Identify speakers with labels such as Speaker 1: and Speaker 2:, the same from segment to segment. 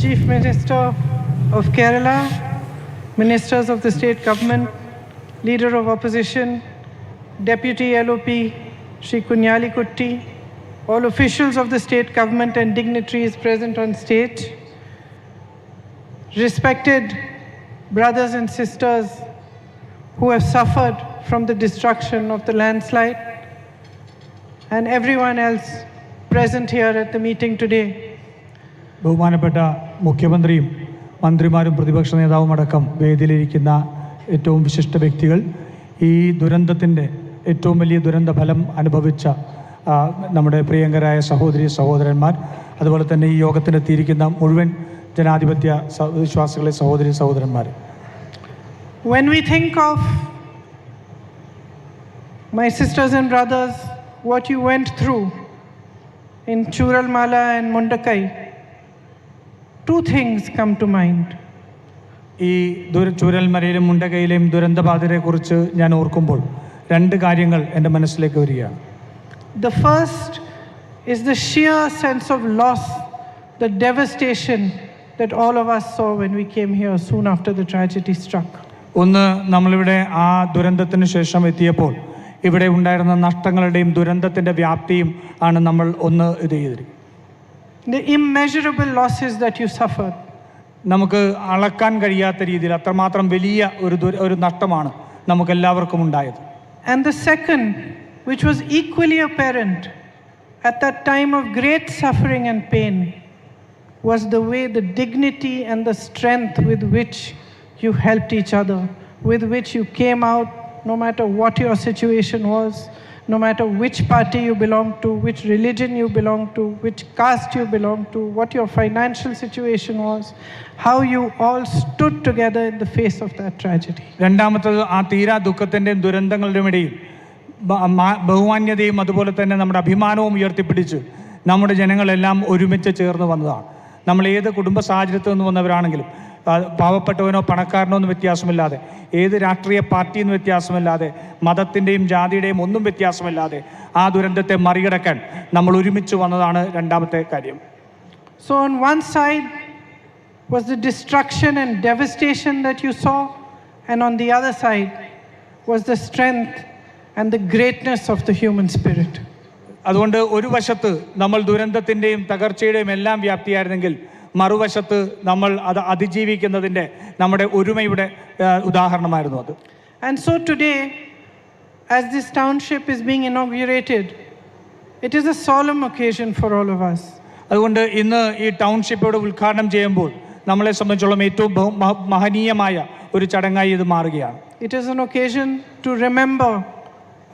Speaker 1: Chief Minister of Kerala, Ministers of the State Government, Leader of Opposition, Deputy LOP Sri Kunyali Kutti, all officials of the state government and dignitaries present on stage, respected brothers and sisters who have suffered from the destruction of the landslide, and everyone else present here at the meeting today.
Speaker 2: ബഹുമാനപ്പെട്ട മുഖ്യമന്ത്രിയും മന്ത്രിമാരും പ്രതിപക്ഷ നേതാവും അടക്കം വേദിയിലിരിക്കുന്ന ഏറ്റവും വിശിഷ്ട വ്യക്തികൾ. ഈ ദുരന്തത്തിന്റെ ഏറ്റവും വലിയ ദുരന്ത ഫലം അനുഭവിച്ച നമ്മുടെ പ്രിയങ്കരായ സഹോദരി സഹോദരന്മാർ അതുപോലെ തന്നെ ഈ യോഗത്തിനെത്തിയിരിക്കുന്ന മുഴുവൻ ജനാധിപത്യ വിശ്വാസികളെ സഹോദരി സഹോദരന്മാർ.
Speaker 1: When we think of my sisters and brothers, what you went through in Churalmala and Mundakai, two things come to mind.
Speaker 2: ഈ ദുര ചൂരൽമലയിലും മുണ്ടകയിലെയും ദുരന്തബാധിതരെക്കുറിച്ച് ഞാൻ ഓർക്കുമ്പോൾ രണ്ട് കാര്യങ്ങൾ എൻ്റെ മനസ്സിലേക്ക് വരികയാണ്
Speaker 1: The first is the sheer sense of loss, the devastation that all of us saw when we came here soon after the tragedy struck.
Speaker 2: ഒന്ന് നമ്മളിവിടെ ആ ദുരന്തത്തിന് ശേഷം എത്തിയപ്പോൾ ഇവിടെ ഉണ്ടായിരുന്ന നഷ്ടങ്ങളുടെയും ദുരന്തത്തിൻ്റെ വ്യാപ്തിയും ആണ് നമ്മൾ ഒന്ന് ഇത് ചെയ്തിരിക്കുന്നത്
Speaker 1: The immeasurable losses that you suffered.
Speaker 2: നമുക്ക് അളക്കാൻ കഴിയാത്ത രീതിയിൽ അത്രമാത്രം വലിയ ഒരു ദുര ഒരു നഷ്ടമാണ് നമുക്കെല്ലാവർക്കും ഉണ്ടായത്
Speaker 1: And the second, which was equally apparent at that time of great suffering and pain, was the way the dignity and the strength with which you helped each other, with which you came out, no matter what your situation was, no matter which party you belong to, which religion you belong to, which caste you belong to, what your financial situation was, how you all stood together in the face of that tragedy.
Speaker 2: രണ്ടാമത്തത് ആ തീരാ ദുഃഖത്തിന്റെയും ദുരന്തങ്ങളുടെയും ഇടയിൽ ബഹുമാന്യതയും അതുപോലെ തന്നെ നമ്മുടെ അഭിമാനവും ഉയർത്തിപ്പിടിച്ച് നമ്മുടെ ജനങ്ങളെല്ലാം ഒരുമിച്ച് ചേർന്ന് വന്നതാണ് നമ്മൾ ഏത് കുടുംബ സാഹചര്യത്തിൽ നിന്ന് വന്നവരാണെങ്കിലും പാവപ്പെട്ടവനോ പണക്കാരനോ ഒന്നും വ്യത്യാസമില്ലാതെ ഏത് രാഷ്ട്രീയ പാർട്ടിയിൽ നിന്ന് വ്യത്യാസമില്ലാതെ മതത്തിന്റെയും ജാതിയുടെയും ഒന്നും വ്യത്യാസമില്ലാതെ ആ ദുരന്തത്തെ മറികടക്കാൻ നമ്മൾ ഒരുമിച്ച് വന്നതാണ് രണ്ടാമത്തെ കാര്യം.
Speaker 1: So on one side was the destruction and devastation that you saw and on the other side was the strength and the greatness of the human spirit
Speaker 2: അതുകൊണ്ട് ഒരു വശത്ത് നമ്മൾ ദുരന്തത്തിന്റെയും തകർച്ചയുടെയും എല്ലാം വ്യാപ്തിയായിരുന്നെങ്കിൽ മറുവശത്ത് നമ്മൾ അത് അതിജീവിക്കുന്നതിന്റെ നമ്മുടെ ഒരുമയുടെ ഉദാഹരണമായിരുന്നു അത്.
Speaker 1: And so today as this township is being inaugurated it is a solemn occasion for all of us
Speaker 2: അതുകൊണ്ട് ഇന്ന് ഈ ടൗൺഷിപ്പോടെ ഉദ്ഘാടനം ചെയ്യുമ്പോൾ നമ്മളെ സംബന്ധിച്ചോളം ഏറ്റവും മഹനീയമായ ഒരു ചടങ്ങായി ഇത് മാറുകയാണ്.
Speaker 1: It is an occasion to remember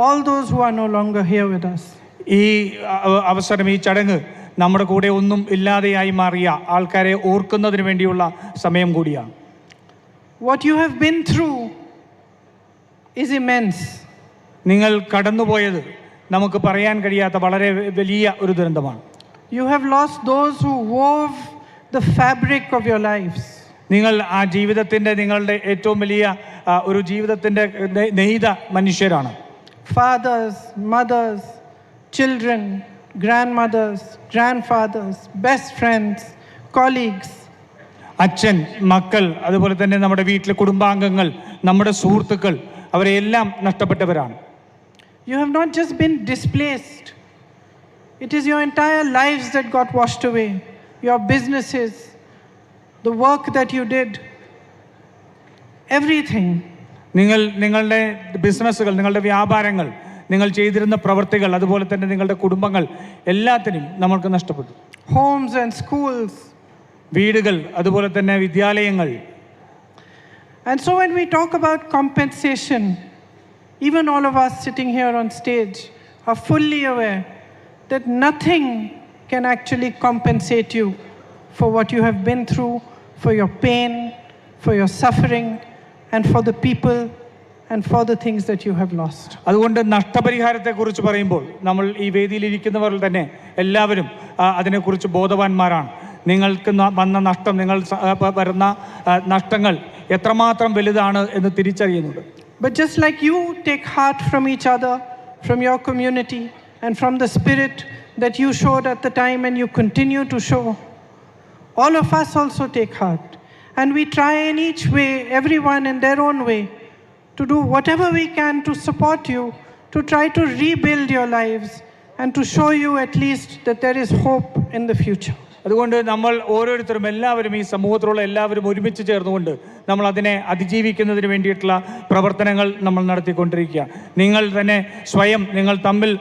Speaker 1: all those who are no longer here with us
Speaker 2: ഈ അവസരം ഈ ചടങ്ങ് നമ്മുടെ കൂടെ ഒന്നും ഇല്ലാതെയായി മാറിയ ആൾക്കാരെ ഓർക്കുന്നതിന് വേണ്ടിയുള്ള സമയം കൂടിയാണ്.
Speaker 1: What you have been through is immense
Speaker 2: നിങ്ങൾ കടന്നുപോയത് നമുക്ക് പറയാൻ കഴിയാത്ത വളരെ വലിയ ഒരു ദുരന്തമാണ്.
Speaker 1: You have lost those who wove the fabric of your life
Speaker 2: നിങ്ങൾ ആ ജീവിതത്തിന്റെ നിങ്ങളുടെ ഏറ്റവും വലിയ ഒരു ജീവിതത്തിന്റെ നെയ്ത മനുഷ്യരാണ്.
Speaker 1: Fathers mothers children, grandmothers, grandfathers, best friends, colleagues.
Speaker 2: അച്ഛൻ മക്കൾ അതുപോലെ തന്നെ നമ്മുടെ വീട്ടിലെ കുടുംബാംഗങ്ങൾ നമ്മുടെ സുഹൃത്തുക്കൾ അവരെല്ലാം നഷ്ടപ്പെട്ടവരാണ്
Speaker 1: You have not just been displaced, it is your entire lives that got washed away. Your businesses, the work that you did, everything.
Speaker 2: നിങ്ങൾ നിങ്ങളുടെ ബിസിനസ്സുകൾ നിങ്ങളുടെ വ്യാപാരങ്ങൾ നിങ്ങൾ ചെയ്തിരുന്ന പ്രവർത്തികൾ അതുപോലെ തന്നെ നിങ്ങളുടെ കുടുംബങ്ങൾ എല്ലാത്തിനും നമ്മൾക്ക് നഷ്ടപ്പെട്ടു
Speaker 1: Homes and schools.
Speaker 2: വീടുകൾ അതുപോലെ തന്നെ വിദ്യാലയങ്ങൾ
Speaker 1: And so, when we talk about compensation, even all of us sitting here on stage are fully aware that nothing can actually compensate you for what you have been through, for your pain, for your suffering, and for the people and for the things that you have lost.
Speaker 2: അതുകൊണ്ട് നഷ്ടപരിഹാരത്തെക്കുറിച്ച് പറയുമ്പോൾ നമ്മൾ ഈ വേദിയിൽ ഇരിക്കുന്നവർ തന്നെ എല്ലാവരും ആ, അതിനെക്കുറിച്ച് ബോധവാന്മാരാണ് നിങ്ങൾക്ക് ന- വന്ന നഷ്ടം നിങ്ങൾ സ- ആ, പ- വരുന്ന ആ, നഷ്ടങ്ങൾ എത്രമാത്രം വലുതാണ് എന്ന് തിരിച്ചറിയുന്നുണ്ട്
Speaker 1: But just like you take heart from each other, from your community, and from the spirit that you showed at the time and you continue to show, all of us also take heart. And we try in each way, everyone in their own way, to do whatever we can to support you, to try to rebuild your lives, and to show you at least that there is hope in the future.
Speaker 2: അതുകൊണ്ട് നമ്മൾ ഓരോരുത്തരും എല്ലാവരും ഈ സമൂഹത്തിലുള്ള എല്ലാവരും ഒരുമിച്ച് ചേർന്നുകൊണ്ട് നമ്മൾ അതിനെ അതിജീവിക്കുന്നതിന് വേണ്ടിയിട്ടുള്ള പ്രവർത്തനങ്ങൾ നമ്മൾ നടത്തിക്കൊണ്ടിരിക്കുക. നിങ്ങൾ തന്നെ സ്വയം നിങ്ങൾ തമ്മിൽ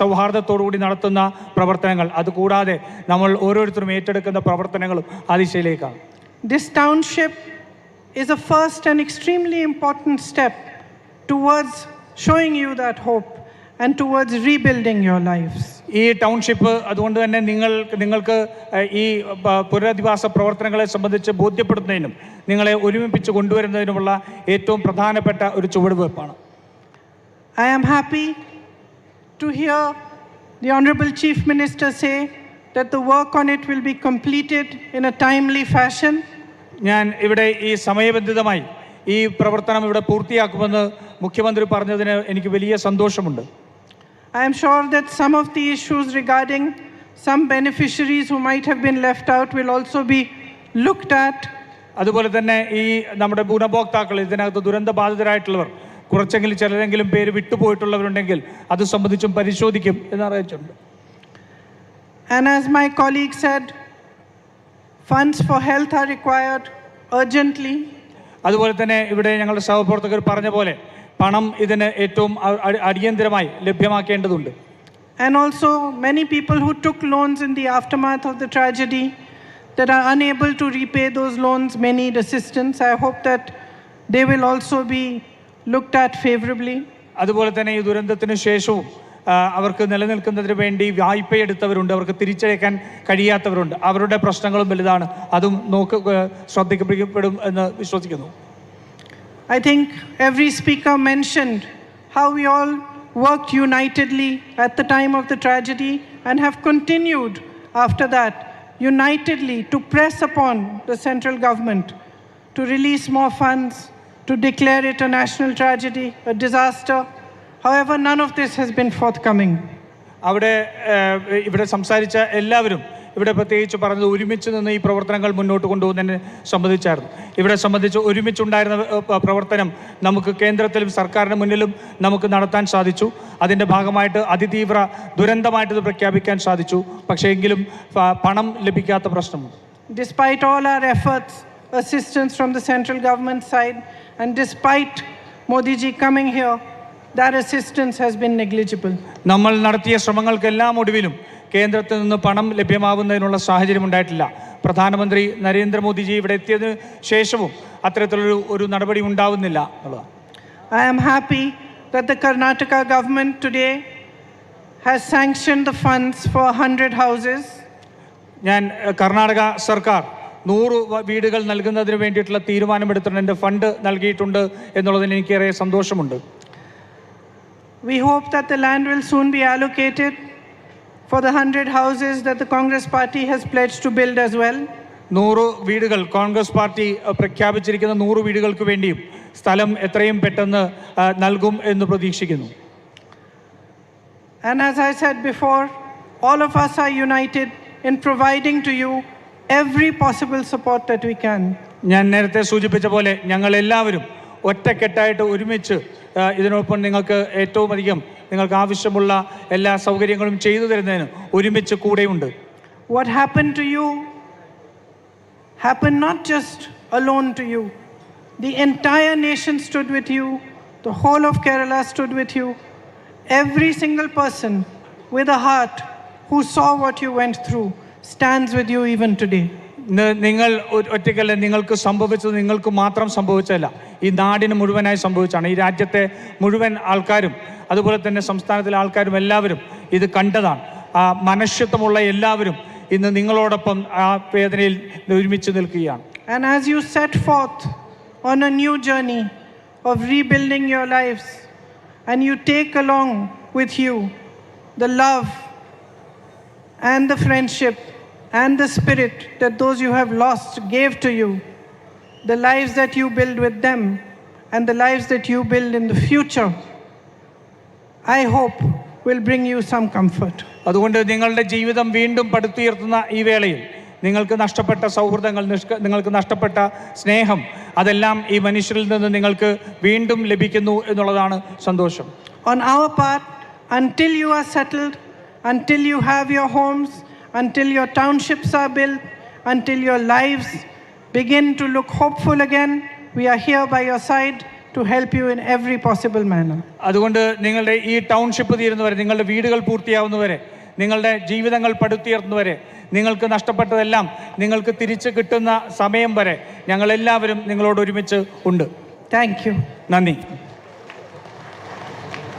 Speaker 2: സൗഹാർദ്ദത്തോടുകൂടി നടത്തുന്ന പ്രവർത്തനങ്ങൾ. അതുകൂടാതെ നമ്മൾ ഓരോരുത്തരും ഏറ്റെടുക്കുന്ന പ്രവർത്തനങ്ങളും ആ ദിശയിലേക്കാണ്
Speaker 1: this township is a first and extremely important step towards showing you that hope and towards rebuilding your lives.
Speaker 2: ഈ ടൗൺഷിപ്പ് അതുകൊണ്ട് തന്നെ നിങ്ങൾ നിങ്ങൾക്ക് ഏഹ്, ഈ പ- പുനരധിവാസ പ്രവർത്തനങ്ങളെ സംബന്ധിച്ച് ബോധ്യപ്പെടുത്തുന്നതിനും നിങ്ങളെ ഒരുമിപ്പിച്ച് കൊണ്ടുവരുന്നതിനുമുള്ള ഏറ്റവും പ്രധാനപ്പെട്ട ഒരു ചുവടുവെപ്പാണ്
Speaker 1: I am happy to hear the Honorable Chief Minister say that the work on it will be completed in a timely fashion.
Speaker 2: ഞാൻ ഇവിടെ ഈ സമയബന്ധിതമായി ഈ പ്രവർത്തനം ഇവിടെ പൂർത്തിയാക്കുമെന്ന് മുഖ്യമന്ത്രി പറഞ്ഞതിന് എനിക്ക് വലിയ സന്തോഷമുണ്ട്.
Speaker 1: I am sure that some of the issues regarding some beneficiaries who might have been left out will also be looked at
Speaker 2: അതുപോലെ തന്നെ ഈ നമ്മുടെ ഗുണഭോക്താക്കൾ ഇതിനകത്ത് ദുരന്ത ബാധിതരായിട്ടുള്ളവർ കുറച്ചെങ്കിലും ചിലരെങ്കിലും പേര് വിട്ടുപോയിട്ടുള്ളവരുണ്ടെങ്കിൽ അത് സംബന്ധിച്ചും പരിശോധിക്കും എന്ന് അറിയിച്ചിട്ടുണ്ട്.
Speaker 1: And as my colleague said, funds for health are required urgently.
Speaker 2: അതുപോലെ തന്നെ ഇവിടെ ഞങ്ങളുടെ സഹപ്രവർത്തകർ പറഞ്ഞ പോലെ പണം ഇതിന് ഏറ്റവും അ- അ- അടിയന്തരമായി ലഭ്യമാക്കേണ്ടതുണ്ട്
Speaker 1: And also, many people who took loans in the aftermath of the tragedy that are unable to repay those loans may need assistance. I hope that they will also be looked at favorably.
Speaker 2: അതുപോലെ തന്നെ ഈ ദുരന്തത്തിന് ശേഷവും ആ, അവർക്ക് നിലനിൽക്കുന്നതിന് വേണ്ടി വായ്പയെടുത്തവരുണ്ട് അവർക്ക് തിരിച്ചടയ്ക്കാൻ കഴിയാത്തവരുണ്ട് അവരുടെ പ്രശ്നങ്ങളും വലുതാണ് അതും നോക്ക് ശ്രദ്ധിക്കപ്പെടും എന്ന് വിശ്വസിക്കുന്നു
Speaker 1: I think every speaker mentioned how we all worked unitedly at the time of the tragedy and have continued after that unitedly to press upon the central government to release more funds, to declare it a national tragedy, a disaster. However, none of this has been forthcoming.
Speaker 2: അവിടെ ഇവിടെ സംസാരിച്ച എല്ലാവരും ഇവിടെ പ്രത്യേകിച്ച് പറഞ്ഞത് ഒരുമിച്ച് നിന്ന് ഈ പ്രവർത്തനങ്ങൾ മുന്നോട്ട് കൊണ്ടുപോകുന്നതിനെ സംബന്ധിച്ചായിരുന്നു. ഇവിടെ സംബന്ധിച്ച് ഒരുമിച്ചുണ്ടായിരുന്ന പ്രവർത്തനം നമുക്ക് കേന്ദ്രത്തിലും സർക്കാരിന് മുന്നിലും നമുക്ക് നടത്താൻ സാധിച്ചു. അതിന്റെ ഭാഗമായിട്ട് അതിതീവ്ര ദുരന്തമായിട്ട് ഇത് പ്രഖ്യാപിക്കാൻ സാധിച്ചു. പക്ഷേ എങ്കിലും പണം ലഭിക്കാത്ത പ്രശ്നമുണ്ട്.
Speaker 1: Despite all our efforts, assistance from the central government side, and despite Modi ji coming here, that assistance has been negligible.
Speaker 2: നമ്മൾ നടത്തിയ ശ്രമങ്ങൾക്കെല്ലാം ഒടുവിലും കേന്ദ്രത്തിൽ നിന്ന് പണം ലഭ്യമാകുന്നതിനുള്ള സാഹചര്യം ഉണ്ടായിട്ടില്ല പ്രധാനമന്ത്രി നരേന്ദ്രമോദിജി ഇവിടെ എത്തിയതിനു ശേഷവും അത്തരത്തിലൊരു ഒരു നടപടി ഉണ്ടാവുന്നില്ല I
Speaker 1: I am happy that the Karnataka government today has sanctioned the funds for 100 houses.
Speaker 2: ഞാൻ കർണാടക സർക്കാർ നൂറ് വീടുകൾ നൽകുന്നതിന് വേണ്ടിയിട്ടുള്ള തീരുമാനമെടുത്തിട്ടുണ്ട് എന്റെ ഫണ്ട് നൽകിയിട്ടുണ്ട് എന്നുള്ളതിന് എനിക്കേറെ സന്തോഷമുണ്ട്
Speaker 1: We hope that the land will soon be allocated for the 100 houses that the Congress party has pledged to build as well.
Speaker 2: നൂറ് വീടുകൾ കോൺഗ്രസ് പാർട്ടി പ്രഖ്യാപിച്ചിരിക്കുന്ന നൂറ് വീടുകൾക്ക് വേണ്ടിയും സ്ഥലം എത്രയും പെട്ടെന്ന് നൽകും എന്ന് പ്രതീക്ഷിക്കുന്നു
Speaker 1: And as I said before, all of us are united in providing to you every possible support that we can.
Speaker 2: ഞാൻ നേരത്തെ സൂചിപ്പിച്ച പോലെ ഞങ്ങൾ എല്ലാവരും ഒറ്റക്കെട്ടായിട്ട് ഒരുമിച്ച് ഇതിനൊപ്പം നിങ്ങൾക്ക് ഏറ്റവും അധികം നിങ്ങൾക്ക് ആവശ്യമുള്ള എല്ലാ സൗകര്യങ്ങളും ചെയ്തു തരുന്നതിന് ഒരുമിച്ച് കൂടെയുണ്ട്.
Speaker 1: What happen to you happen not just alone to you the entire nation stood with you the whole of Kerala stood with you every single person with a heart who saw what you went through stands with you even today
Speaker 2: നിങ്ങൾ ഒറ്റയ്ക്കല്ല നിങ്ങൾക്ക് സംഭവിച്ചത് നിങ്ങൾക്ക് മാത്രം സംഭവിച്ചതല്ല. ഈ നാടിന് മുഴുവനായി സംഭവിച്ചാണ് ഈ രാജ്യത്തെ മുഴുവൻ ആൾക്കാരും അതുപോലെ തന്നെ സംസ്ഥാനത്തിലെ ആൾക്കാരും എല്ലാവരും ഇത് കണ്ടതാണ്. ആ മനുഷ്യത്വമുള്ള എല്ലാവരും ഇന്ന് നിങ്ങളോടൊപ്പം ആ വേദനയിൽ ഒരുമിച്ച് നിൽക്കുകയാണ്.
Speaker 1: And as you set forth on a new journey of rebuilding your lives, and you take along with you the love and the friendship and the spirit that those you have lost gave to you, the lives that you build with them, and the lives that you build in the future, I hope will bring you some comfort.
Speaker 2: അതുകൊണ്ട് നിങ്ങളുടെ ജീവിതം വീണ്ടും പടുത്തുയർത്തുന്ന ഈ വേളയിൽ നിങ്ങൾക്ക് നഷ്ടപ്പെട്ട സൗഹൃദങ്ങൾ നിഷ്ക- നിങ്ങൾക്ക് നഷ്ടപ്പെട്ട സ്നേഹം അതെല്ലാം ഈ മനുഷ്യരിൽ നിന്ന് നിങ്ങൾക്ക് വീണ്ടും ലഭിക്കുന്നു എന്നുള്ളതാണ് സന്തോഷം
Speaker 1: On our part, until you are settled, until you have your homes, until your townships are built, until your lives begin to look hopeful again, we are here by your side to help you in every possible manner.
Speaker 2: അതുകൊണ്ട് നിങ്ങളുടെ ഈ township തീരുന്നവരെ നിങ്ങളുടെ വീടുകൾ പൂർത്തിയാവുന്നവരെ നിങ്ങളുടെ ജീവിതങ്ങൾ പടുത്തുയർത്തുന്നവരെ നിങ്ങൾക്ക് നഷ്ടപ്പെട്ടതെല്ലാം നിങ്ങൾക്ക് തിരിച്ചു കിട്ടുന്ന സമയം വരെ ഞങ്ങളെല്ലാവരും നിങ്ങളോട് ഒരുമിച്ച് ഉണ്ട്.
Speaker 1: താങ്ക് യു
Speaker 2: നന്ദി.